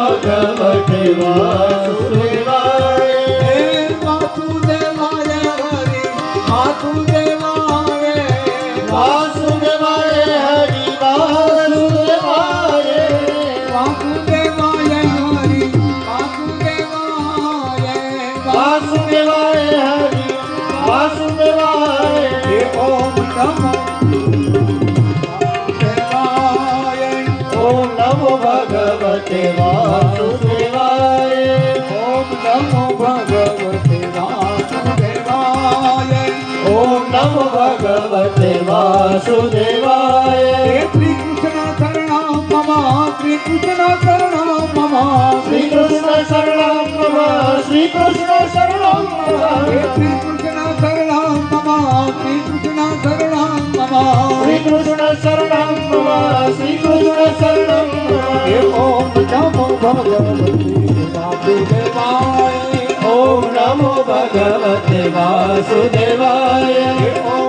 भगवते वासुदेवाय वासुदेवाय हरि वासुदेवाय। वासुदेवाय हरि वासुदेवाय वासुदेवाय हरि वासुदेवाय वासुदेवाय हरि वासुदेवाय ओम नमः वासुदेवाय। ॐ नमो भगवते वासुदेवाय। ॐ नमो भगवते वासुदेवाय। श्रीकृष्णशरणं मम श्रीकृष्णशरणं मम श्रीकृष्णशरणं मम श्रीकृष्णशरणं मम श्रीकृष्णशरणं मम। श्रीकृष्णशरणं मम श्रीकृष्णशरणं ભગવતે વાસુદેવાય ઓમ